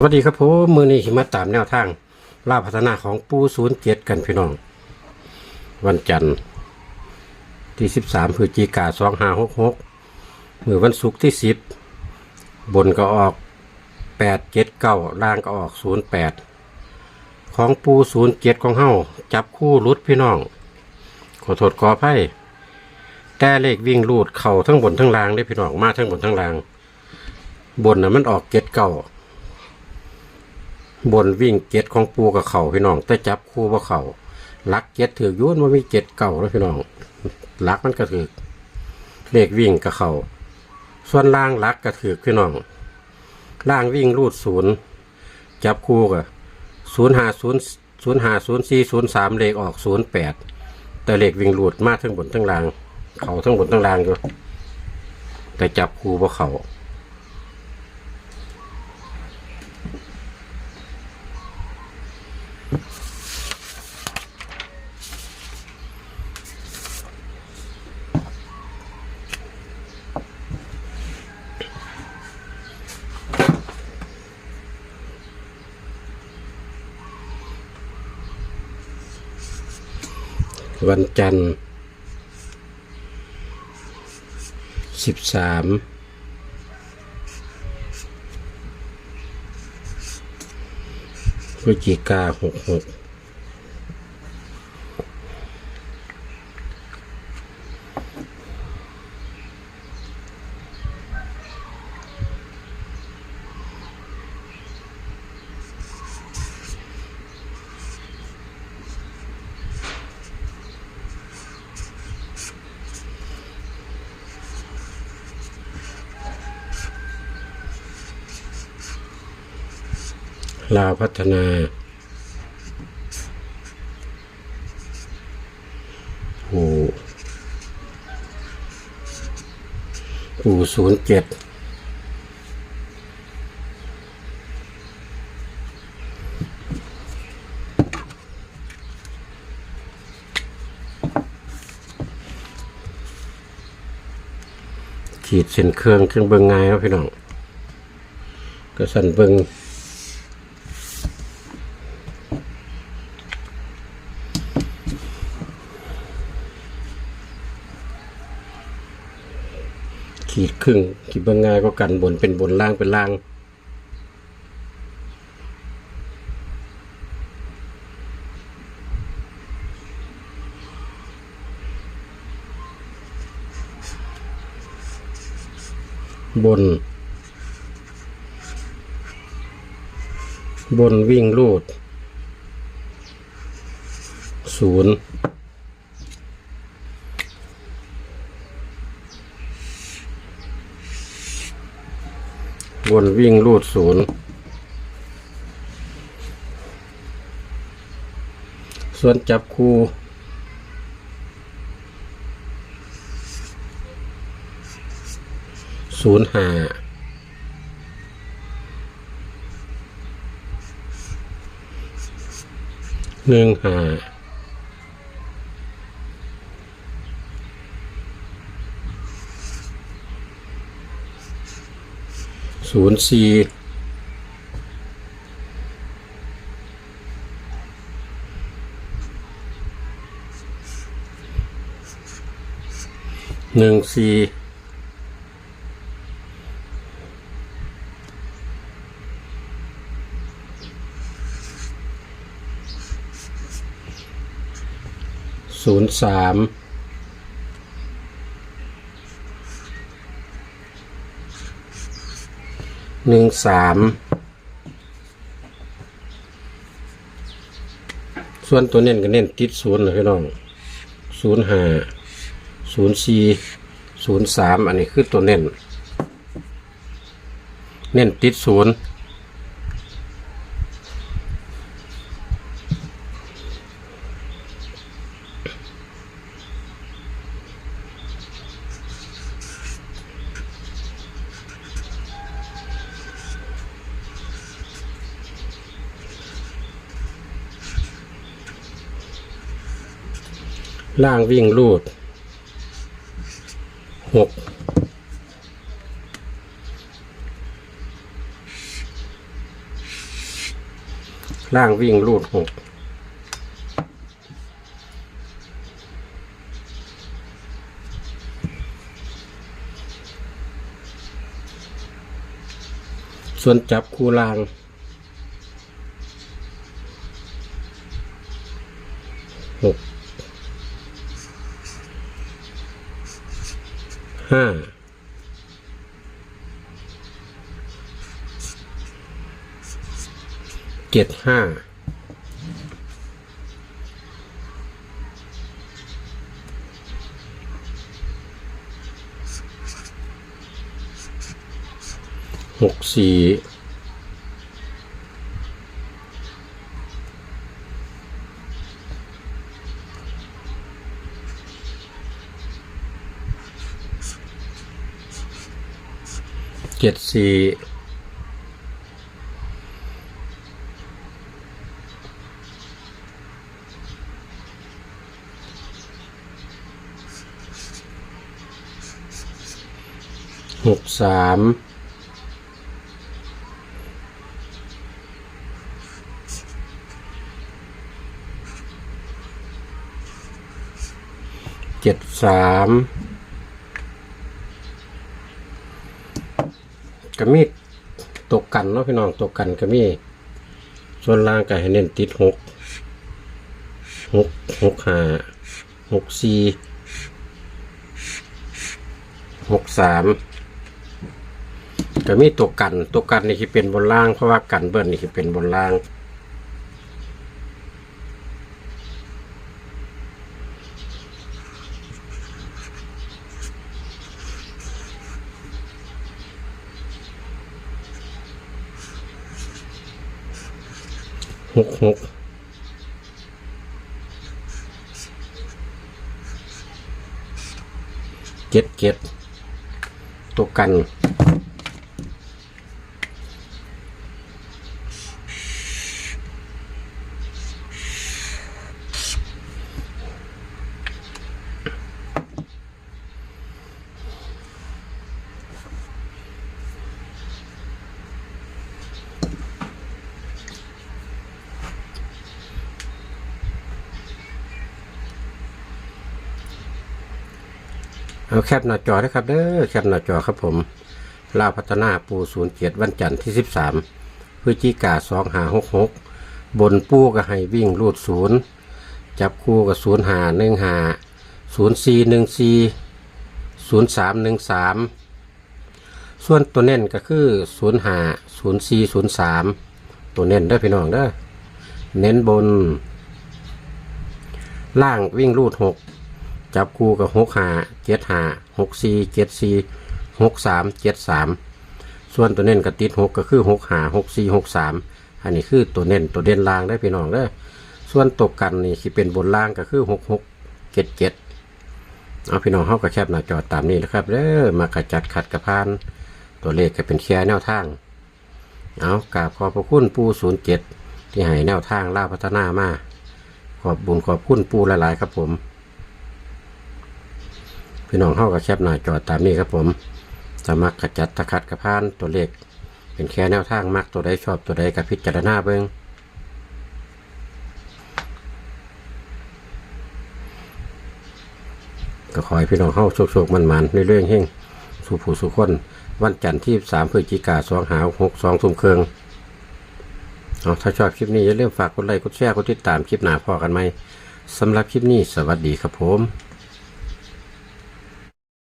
สวัสดีครับผมมือนี้ขิมาตามแนวทางล่าพัฒนาของปูศูนย์เจ็ดกันพี่น้อง วันจันทร์ที่สิบสามพฤศจิกาสองห้าหกหกมือวันศุกร์ที่สิบบนก็ออกแปดเจ็ดเก้าล่างก็ออกศูนย์แปดของปูศูนย์เจ็ดของเฮาจับคู่รุดพี่น้อง ขอโทษขออภัยแต่เลขวิ่งรูดเข่าทั้งบนทั้งล่างได้พี่น้องมาทั้งบนทั้งล่าง บนน่ะมันออกเจ็ดเก้า บนวิ่งเจ็ดของปูกับเขาพี่น้อง แต่จับคู่ว่าเขาลักเจ็ดถือยุ่นว่ามีเจ็ดเก่าแล้วพี่น้องลักมันก็ถือเลขวิ่งกับเขาส่วนล่างลักก็ถือพี่น้องล่างวิ่งรูดศูนย์จับคู่กับศูนย์ห้าศูนย์ศูนย์ห้าศูนย์สี่ศูนย์สามเลขออกศูนย์แปดแต่เลขวิ่งรูดมาทั้งบนทั้งล่าง เขาทั้งบนทั้งล่างอยู่แต่จับคู่ว่าเขา วันจันทร์สิบสามพฤศจิกาหกหก ลาวพัฒนา ปูปูศูนย์เจ็ดขีดเส้นเครื่องเครื่องเบิงไงายเนาะพี่น้องก็สั่นเบิง ขีดครึ่งขีดเบิงไงายก็กันบนเป็นบนล่างเป็นล่างบน บนวิ่งลูดศูนย์ บนวิ่งลูดศูนย์ส่วนจับคู่ศูนย์ห้าหนึ่งห้า ศูนย์สี่หนึ่งสี่ศูนย์สาม หนึ่งสามส่วนตัวเน้นก็เน้นติดศูนย์นะพี่น้องศูนย์ห้าศูนย์สี่ศูนย์สามอันนี้คือตัวเน้น เน้นติดศูนย์ ล่างวิ่งลูดหกล่างวิ่งรูดหกส่วนจับคู่ล่าง หก ห้าเจ็ดห้าหกสี่ เจ็ดสี่หกสามเจ็ดสาม ก็มีตกกันเนาะพี่น้องตกกันก็มี ส่วนล่างก็ให้เน้นติดหกหกหกห้าหกสี่หกสามก็มีตกกันตกกันนี่คือเป็นบนล่างเพราะว่ากันเบิ้ลนี่คือเป็นบนล่าง หกหกเจ็ดเจ็ดตัวกัน เอาแคปหน้าจอนะครับเด้อแคปหน้าจอครับผมลาวพัฒนาปูศูนย์เจ็ดวันจันทร์ที่สิบสามพฤศจิกาสองหาหกหกบนปูก็ให้วิ่งรูดศูนย์จับคู่กับศูนย์หาหนึ่งหาศูนย์สี่หนึ่งสี่ศูนย์สามหนึ่งสามส่วนตัวเน้นก็คือศูนย์หาศูนย์สี่ศูนย์สามตัวเน้นเด้พี่น้องเด้อเน้นบน ล่างวิ่งรูดหก จับคู่กับหกห้าเจ็ดห้าหกสี่เจ็ดสี่หกสามเจ็ดสามส่วนตัวเน้นกับติดหกก็คือหกห้าหกสี่หกสามอันนี้คือตัวเน้นตัวเด่นล่างได้พี่น้องเด้อส่วนตกกันนี่คือเป็นบนล่างก็คือหกหกเจ็ดเจ็ดเอาพี่น้องเข้ากับแคบหน้าจอตามนี้นะครับเด้อมากระจัดขัดกระพาน ตัวเลขก็เป็นแค่แนวทาง เอากราบขอบพระคุณปูศูนย์เจ็ดที่ให้แนวทางล่าพัฒนามาขอบบุญขอบคุณปูหลายๆครับผม พี่น้องเข้ากับแคบหน้าจอตามนี้ครับผมสมัครขจัดตะขัดกระพานตัวเลขเป็นแค่แนวทางมักตัวใดชอบตัวใดกับพิจารณาเบิงก็ขอให้พี่น้องเข้าโชคๆมันๆเรื่อยๆเฮงสู่ผู้สุขคน วันจันทร์ที่สามพฤศจิกาสองหาหกสองทุ่มเครื่องเอาถ้าชอบคลิปนี้อย่าลืมฝากกดไลค์กดแชร์กดติดตามคลิปหน้าพอกันไหมสำหรับคลิปนี้สวัสดีครับผม